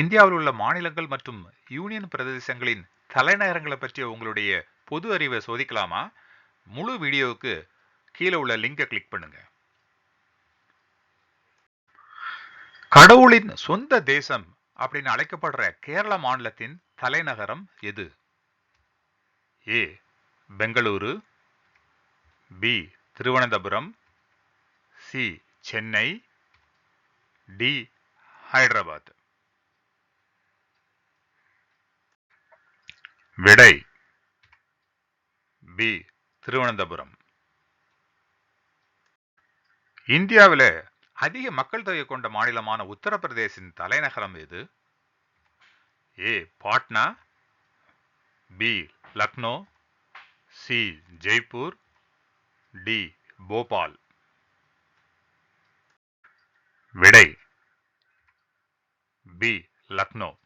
இந்தியாவில் உள்ள மாநிலங்கள் மற்றும் யூனியன் பிரதேசங்களின் தலைநகரங்களை பற்றிய உங்களுடைய பொது அறிவை சோதிக்கலாமா? முழு வீடியோவுக்கு கீழே உள்ள லிங்கை கிளிக் பண்ணுங்க. கடவுளின் சொந்த தேசம் அப்படின்னு அழைக்கப்படுற கேரள மாநிலத்தின் தலைநகரம் எது? A Bengaluru. B Thiruvananthapuram. C Chennai. D Hyderabad. விடை. பி. திருவனந்தபுரம். இந்தியாவில் அதிக மக்கள் தொகை கொண்ட மாநிலமான உத்தரப்பிரதேசின் தலைநகரம் எது? A. Patna. B. Lucknow. C. Jaipur. D. Bhopal. விடை. பி. லக்னோ.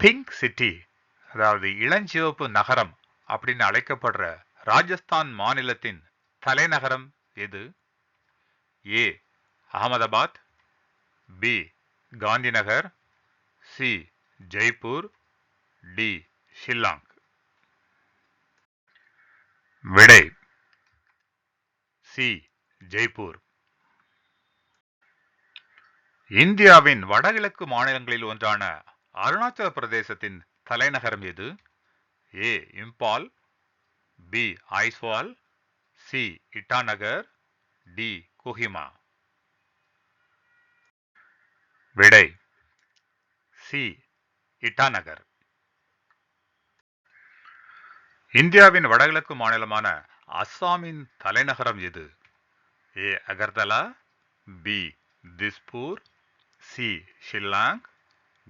பிங்க் சிட்டி அதாவது இளஞ்சிவப்பு நகரம் அப்படின்னு அழைக்கப்படுற ராஜஸ்தான் மாநிலத்தின் தலைநகரம் எது? A Ahmedabad B Gandhinagar C Jaipur D Shillong. விடை. சி ஜெய்ப்பூர். இந்தியாவின் வடகிழக்கு மாநிலங்களில் ஒன்றான அருணாச்சல பிரதேசத்தின் தலைநகரம் எது? A Imphal B Aizawl C Itanagar D Kohima. விடை சி இட்டாநகர். இந்தியாவின் வடகிழக்கு மாநிலமான அஸ்ஸாமின் தலைநகரம் எது? A Agartala B Dispur C Shillong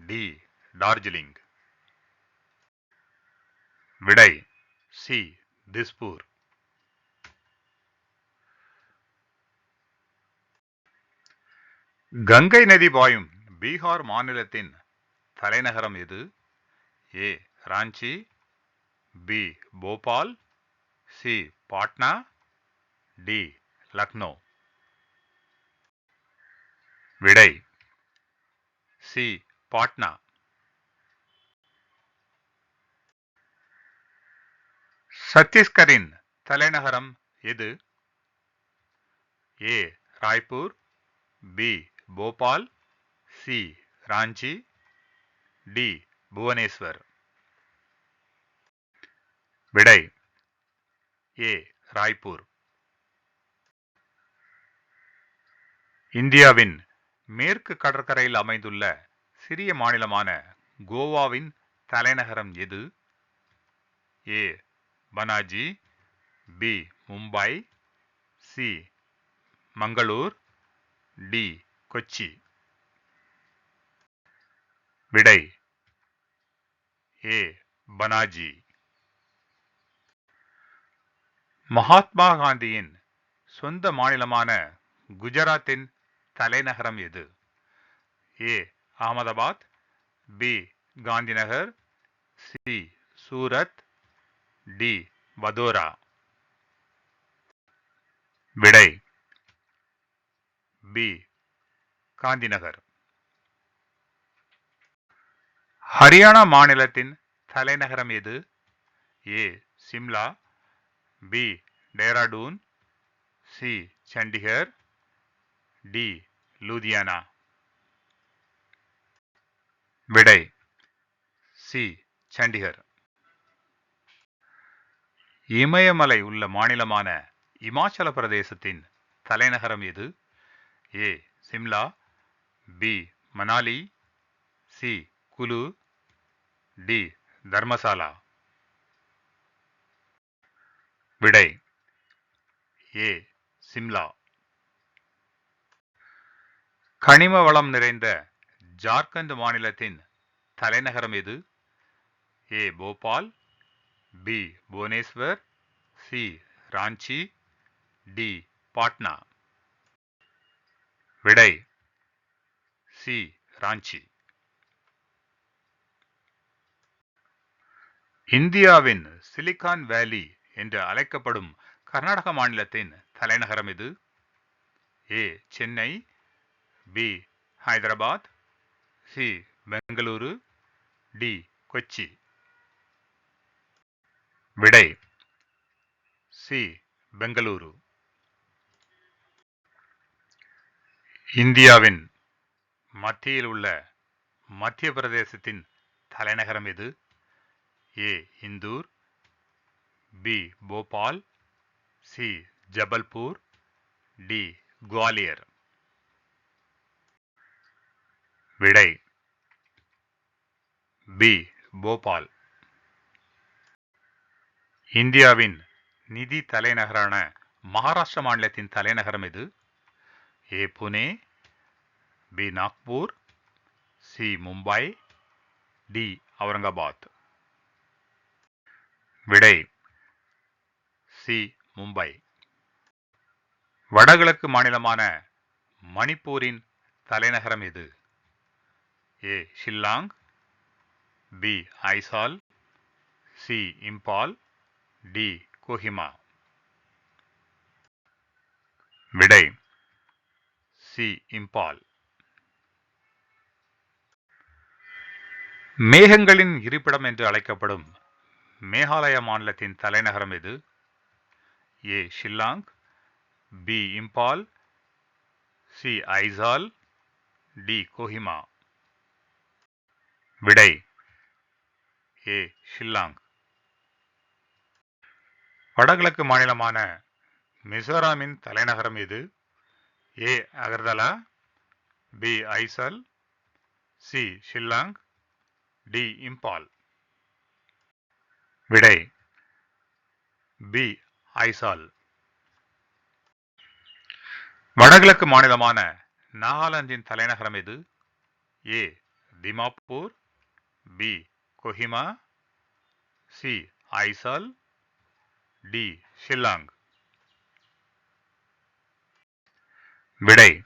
D Darjeeling. விடை சி திஸ்பூர். கங்கை நதி பாயும் பீகார் மாநிலத்தின் தலைநகரம் எது? A Ranchi B Bhopal C Patna D Lucknow. விடை சி பாட்னா. சத்தீஸ்கரின் தலைநகரம் எது? A. Raipur B. Bhopal C. Ranchi D. Bhubaneswar. விடை. ஏ. ராய்ப்பூர். இந்தியாவின் மேற்கு கடற்கரையில் அமைந்துள்ள சிறிய மாநிலமான கோவாவின் தலைநகரம் எது? A. Panaji B Mumbai C Mangalore D Kochi. விடை ஏ பனாஜி. மகாத்மா காந்தியின் சொந்த மாநிலமான குஜராத்தின் தலைநகரம் எது? A Ahmedabad B Gandhinagar C Surat D. Vadodara. விடை. பி. காந்திநகர். ஹரியானா மாநிலத்தின் தலைநகரம் எது? A. Shimla. B. Dehradun. C. Chandigarh. D. Ludhiana. விடை. சி. சண்டிகர். இமயமலை உள்ள மாநிலமான இமாச்சல பிரதேசத்தின் தலைநகரம் எது? A. Shimla B. Manali C. Kullu D. Dharamshala. விடை. ஏ. சிம்லா. கனிம வளம் நிறைந்த ஜார்க்கண்ட் மாநிலத்தின் தலைநகரம் எது? A. Bhopal B. Bhubaneswar C. Ranchi. D. Patna. விடை. சி. ராஞ்சி. இந்தியாவின் சிலிகான் வேலி என்று அழைக்கப்படும் கர்நாடக மாநிலத்தின் தலைநகரம் இது. A. Chennai. B. Hyderabad. C. Bengaluru. D. Kochi. விடை. சி பெங்களூரு. இந்தியாவின் மத்தியில் உள்ள மத்திய பிரதேசத்தின் தலைநகரம் எது? A Indore B Bhopal C Jabalpur D Gwalior. விடை பி போபால். இந்தியாவின் நிதி தலைநகரான மகாராஷ்டிர மாநிலத்தின் தலைநகரம் எது? A Pune B Nagpur C Mumbai D Aurangabad. விடை சி மும்பை. வடகிழக்கு மாநிலமான மணிப்பூரின் தலைநகரம் எது? A Shillong B Aizawl C Imphal D Kohima. விடை சி. இம்பால். மேகங்களின் இருப்பிடம் என்று அழைக்கப்படும் மேகாலய மாநிலத்தின் தலைநகரம் எது? A. Shillong B. Imphal C. Aizawl D. Kohima. விடை ஏ. ஷில்லாங். வடகிழக்கு மாநிலமான மிசோராமின் தலைநகரம் இது A Agartala B Aizawl C Shillong D Imphal. விடை பி ஐசால். வடகிழக்கு மாநிலமான நாகாலாந்தின் தலைநகரம் எது? A Dimapur B Kohima C Aizawl D. Shillong. விடை.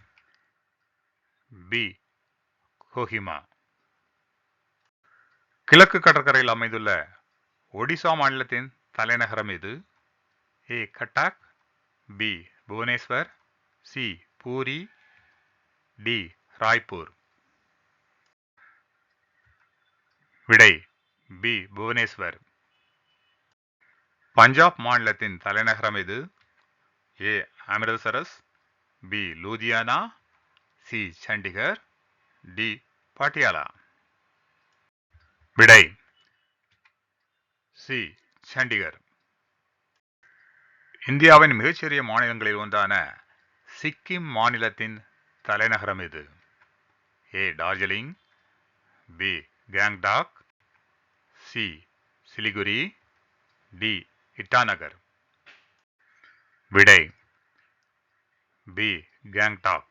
பி. கோஹிமா. கிழக்கு கடற்கரையில் அமைந்துள்ள ஒடிசா மாநிலத்தின் தலைநகரம் இது A. Cuttack B. Bhubaneswar C. Puri D. Raipur. விடை. பி. புவனேஸ்வர். பஞ்சாப் மாநிலத்தின் தலைநகரம் எது? A Amritsar B Ludhiana C Chandigarh D Patiala. விடை சி சண்டிகர். இந்தியாவின் மிகச்சிறிய மாநிலங்களில் ஒன்றான சிக்கிம் மாநிலத்தின் தலைநகரம் எது? A Darjeeling B Gangtok C Siliguri D Itanagar. விடை பி கேங்டாக்.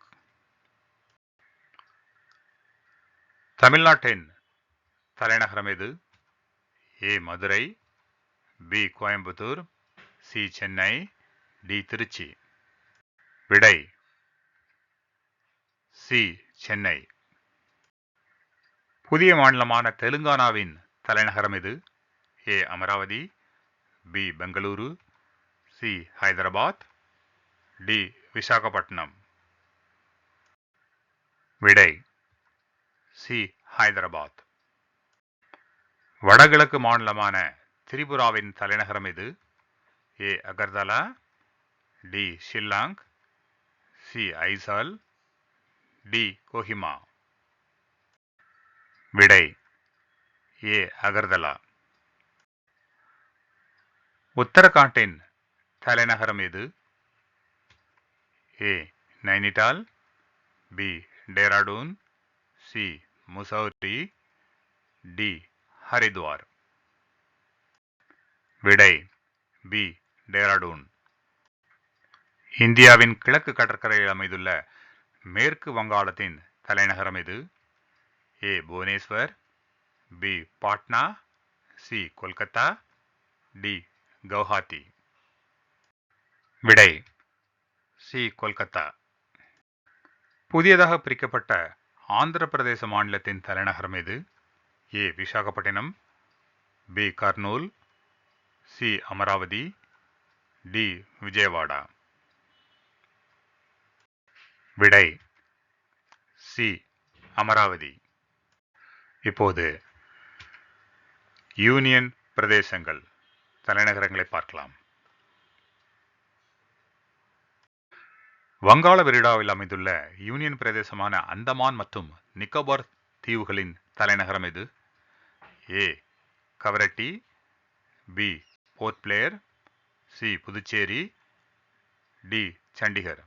தமிழ்நாட்டின் தலைநகரம் எது? A Madurai B Coimbatore C Chennai D Tiruchi. விடை சி சென்னை. புதிய மாநிலமான தெலுங்கானாவின் தலைநகரம் எது? A Amaravati B Bengaluru C Hyderabad D Visakhapatnam விடை சி ஹைதராபாத் வடகிழக்கு மாநிலமான திரிபுராவின் தலைநகரம் இது A Agartala. D Shillong. C Aizawl. D Kohima. விடை ஏ அகர்தலா. உத்தரகாண்டின் தலைநகரம் எது? A. Nainital B. Dehradun C. Mussoorie D. Haridwar. விடை பி. டேராடூன். இந்தியாவின் கிழக்கு கடற்கரையில் அமைந்துள்ள மேற்கு வங்காளத்தின் தலைநகரம் எது? A. Bhubaneswar B. Patna C. Kolkata D. Guwahati விடை சி கொல்கத்தா. புதியதாக பிரிக்கப்பட்ட ஆந்திர பிரதேச மாநிலத்தின் தலைநகரம் எது? A Visakhapatnam B Kurnool C Amaravati D Vijayawada. விடை சி அமராவதி. இப்போது யூனியன் பிரதேசங்கள். தலைநகரங்களை பார்க்கலாம். வங்காள விரிடாவில் அமைந்துள்ள யூனியன் பிரதேசமான அந்தமான் மற்றும் நிக்கோபார் தீவுகளின் தலைநகரம் எது? A Kavaratti B Port Blair C Puducherry D Chandigarh.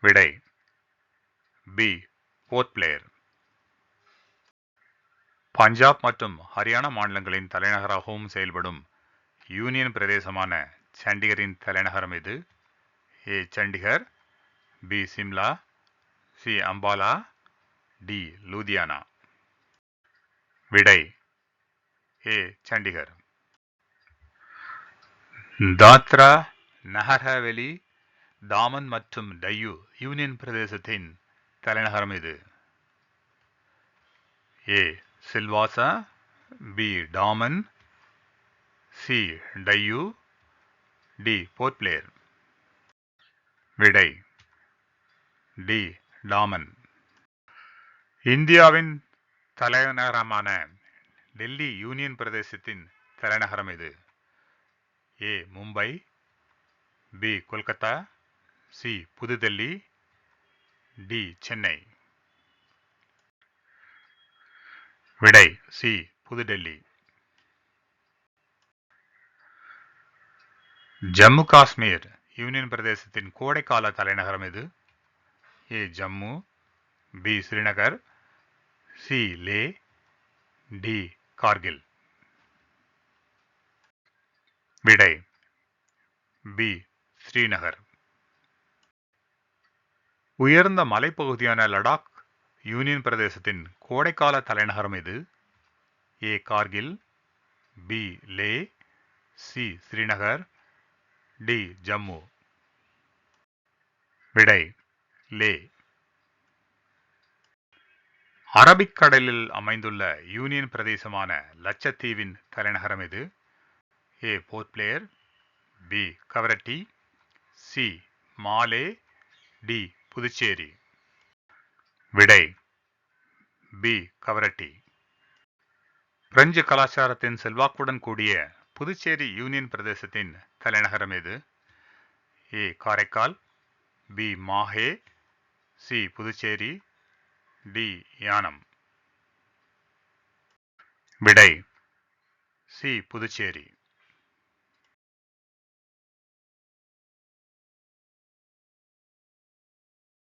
விடை பி போர்ட் பிளேயர். பஞ்சாப் மற்றும் ஹரியானா மாநிலங்களின் தலைநகராகவும் செயல்படும் யூனியன் பிரதேசமான சண்டிகரின் தலைநகரம் இது A Chandigarh B Shimla C Ambala D Ludhiana? விடை ஏ சண்டிகர். தாத்ரா நகர்ஹவேலி தாமன் மற்றும் டையூ யூனியன் பிரதேசத்தின் தலைநகரம் இது A Silvassa B Daman C Diu D Port Blair. விடை டி டாமன். இந்தியாவின் தலைநகரமான டெல்லி யூனியன் பிரதேசத்தின் தலைநகரம் இது A Mumbai B Kolkata C Pudhu Delhi D Chennai. விடை சி புதுடெல்லி. ஜம்மு காஷ்மீர் யூனியன் பிரதேசத்தின் கோடைக்கால தலைநகரம் இது A Jammu B Srinagar C Leh D Kargil. விடை பி ஸ்ரீநகர். உயர்ந்த மலைப்பகுதியான லடாக் யூனியன் பிரதேசத்தின் கோடைக்கால தலைநகரம் இது A. Kargil B. Leh C. Srinagar D. Jammu. விடை லே. அரபிக்கடலில் அமைந்துள்ள யூனியன் பிரதேசமான லட்சத்தீவின் தலைநகரம் இது A. Port Blair B. Kavaratti C. Male D. Puducherry. விடை. பி. கவரட்டி. பிரெஞ்சு கலாச்சாரத்தின் செல்வாக்குடன் கூடிய புதுச்சேரி யூனியன் பிரதேசத்தின் தலைநகரம் எது? A. Karaikal. B. Mahe. C. Puducherry. D. Yanam. விடை. சி. புதுச்சேரி.